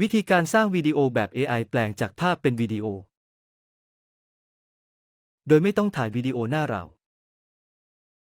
วิธีการสร้างวิดีโอแบบ AI แปลงจากภาพเป็นวิดีโอ โดยไม่ต้องถ่ายวิดีโอหน้าเรา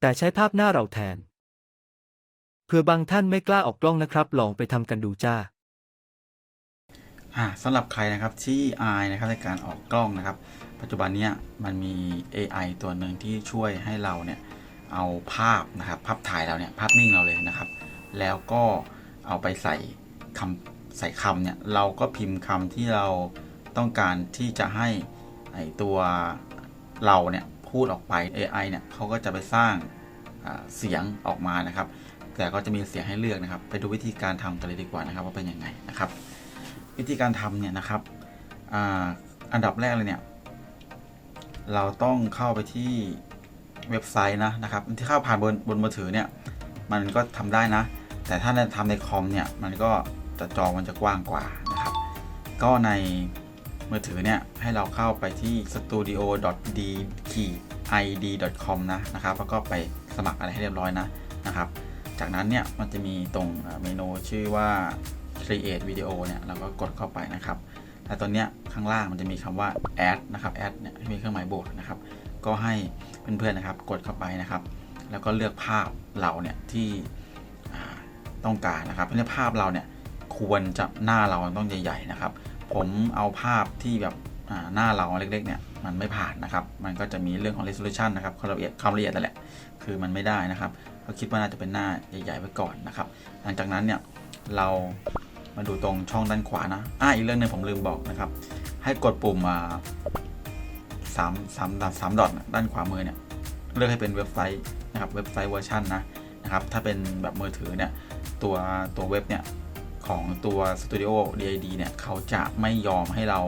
แต่ใช้ภาพหน้าเราแทน เพื่อบางท่านไม่กล้าออกกล้องนะครับ ลองไปทำกันดูจ้าอ่าสำหรับใครนะครับที่อายนะครับในการออกกล้องนะครับ ปัจจุบันเนี้ยมันมี AI ตัวหนึ่งที่ช่วยให้เราเนี่ยเอาภาพนะครับภาพถ่ายเราเนี่ยภาพนิ่งเราเลยนะครับ แล้วก็เอาไปใส่คำ ใส่คำเนี่ยเราก็พิมพ์คำที่เราต้องการที่จะให้ไอตัวเราเนี่ยพูดออกไป AI เนี่ยเขาก็จะไปสร้างเสียงออกมานะครับ แต่ก็จะมีเสียงให้เลือกนะครับ ไปดูวิธีการทำกันเลยดีกว่านะครับว่าเป็นยังไงนะครับ วิธีการทำเนี่ยนะครับออันดับแรกเลยเนี่ยเราต้องเข้าไปที่เว็บไซต์นะนะครับที่เข้าผ่านบนบนมือถือเนี่ยมันก็ทำได้นะ แต่ถ้าในทำในคอมเนี่ยมันก็ จะจอมันจะกว้างกว่านะครับ ก็ในมือถือเนี่ย ให้เราเข้าไปที่ studio.d-id.com นะนะครับ แล้วก็ไปสมัครอะไรให้เรียบร้อยนะนะครับ จากนั้นเนี่ย มันจะมีตรงเมนูชื่อว่า create video เนี่ย เราก็กดเข้าไปนะครับแต่ตอนเนี้ยข้างล่างมันจะมีคำว่า add นะครับ add เนี่ยมีเครื่องหมายบวกนะครับ ก็ให้เพื่อนๆนะครับ กดเข้าไปนะครับ แล้วก็เลือกภาพเราเนี่ยที่ต้องการนะครับเพราะนี้ภาพเราเนี่ย ควรจะหน้าเราต้องใหญ่ๆนะครับ ผมเอาภาพที่แบบหน้าเราเล็กๆเนี่ยมันไม่ผ่านนะครับ มันก็จะมีเรื่องของ resolution นะครับความละเอียดความละเอียดนั่นแหละ คือมันไม่ได้นะครับ ก็คิดว่าน่าจะเป็นหน้าใหญ่ๆไว้ก่อนนะครับ หลังจากนั้นเนี่ยเรามาดูตรงช่องด้านขวานะอ่าอีกเรื่องหนึงผมลืมบอกนะครับ ให้กดปุ่มมาสามสามสามดอทด้านขวามือเนี่ย เลือกให้เป็นเว็บไซต์นะครับ เว็บไซต์เวอร์ชันนะนะครับ ถ้าเป็นแบบมือถือเนี่ย ตัวตัวเว็บเนี่ย ของตัว Studio DID เนี่ยเขาจะไม่ยอมให้เรา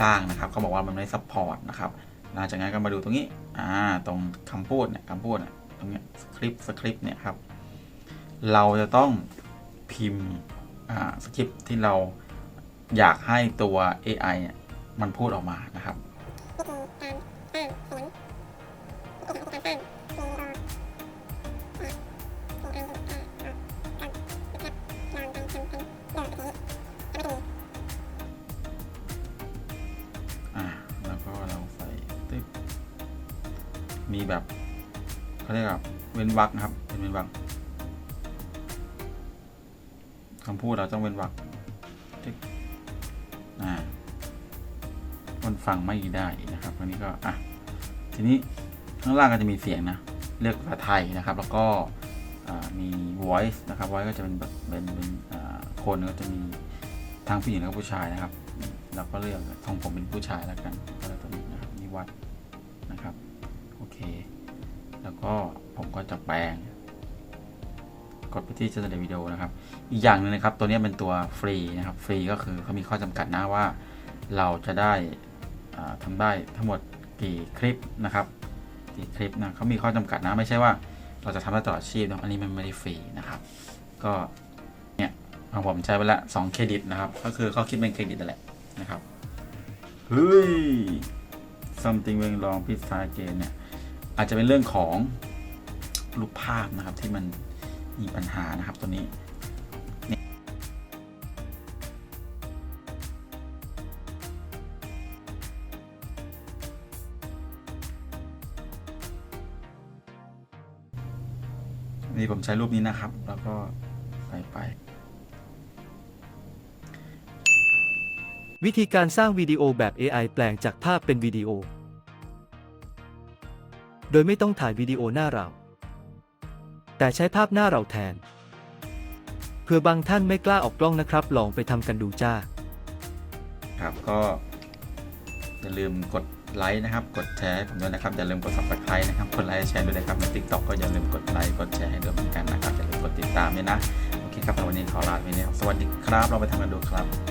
สร้างนะครับเขาบอกว่ามันไม่ซัพพอร์ตนะครับหลังจากนั้นก็มาดูตรงนี้อ่าตรงคำพูดเนี่ยคำพูดเนี่ยตรงเนี้ยสคริปต์สคริปต์เนี่ยครับเราจะต้องพิมพ์อ่าสคริปต์ที่เราอยากให้ตัว AI เนี่ยมันพูดออกมานะครับ มีแบบเขาเรียกว่าเว้นวรรคนะครับเป็นเว้นวรรคคำพูดเราต้องเว้นวรรคอ่ามันฟังไม่ได้นะครับอันนี้ก็อะทีนี้ข้างล่างก็จะมีเสียงนะเลือกภาษาไทยนะครับ แล้วก็มี voice นะครับ voice ก็จะเป็นแบบเป็นเป็นคนก็จะมีทั้งผู้หญิงและผู้ชายนะครับ เราก็เลือกของผมเป็นผู้ชายแล้วกันก็เลยตัวนี้นะครับนิวัฒน์ แล้วก็ผมก็จะแปลง กดไปที่ generate video นะครับ อีกอย่างหนึงนะครับ ตัวนี้เป็นตัวฟรีนะครับ ฟรีก็คือเขามีข้อจำกัดนะว่า เราจะได้อ่าทำได้ทั้งหมดกี่คลิปนะครับกี่คลิปนะเขามีข้อจำกัดนะไม่ใช่ว่าเราจะทำได้ตลอดชีพนะอันนี้มันไม่ได้ฟรีนะครับ ก็เนี่ยของผมใช้ไปละ2เครดิตนะครับ ก็คือเขาคิดเป็นเครดิตนั่นแหละนะครับ เฮ้ย something went wrong please try again เนี่ย อาจจะเป็นเรื่องของรูปภาพนะครับที่มันมีปัญหานะครับตัวนี้นี่ผมใช้รูปนี้นะครับ แล้วก็ใส่ไป วิธีการสร้างวิดีโอแบบ AI แปลงจากภาพเป็นวิดีโอ โดยไม่ต้องถ่ายวิดีโอหน้าเรา แต่ใช้ภาพหน้าเราแทน เพื่อบางท่านไม่กล้าออกกล้องนะครับ ลองไปทำกันดูจ้า ครับก็อย่าลืมกดไลค์นะครับ กดแชร์ให้ผมด้วยนะครับอย่าลืมกด subscribe นะครับกดไลค์แชร์ด้วยนะครับใน TikTok ก็อย่าลืมกดไลค์กดแชร์ให้ด้วยเหมือนกันนะครับอย่าลืมกดติดตามด้วยนะโอเคครับสำหรับวันนี้ขอลาไปเนี่ยสวัสดีครับเราไปทำกันดูครับ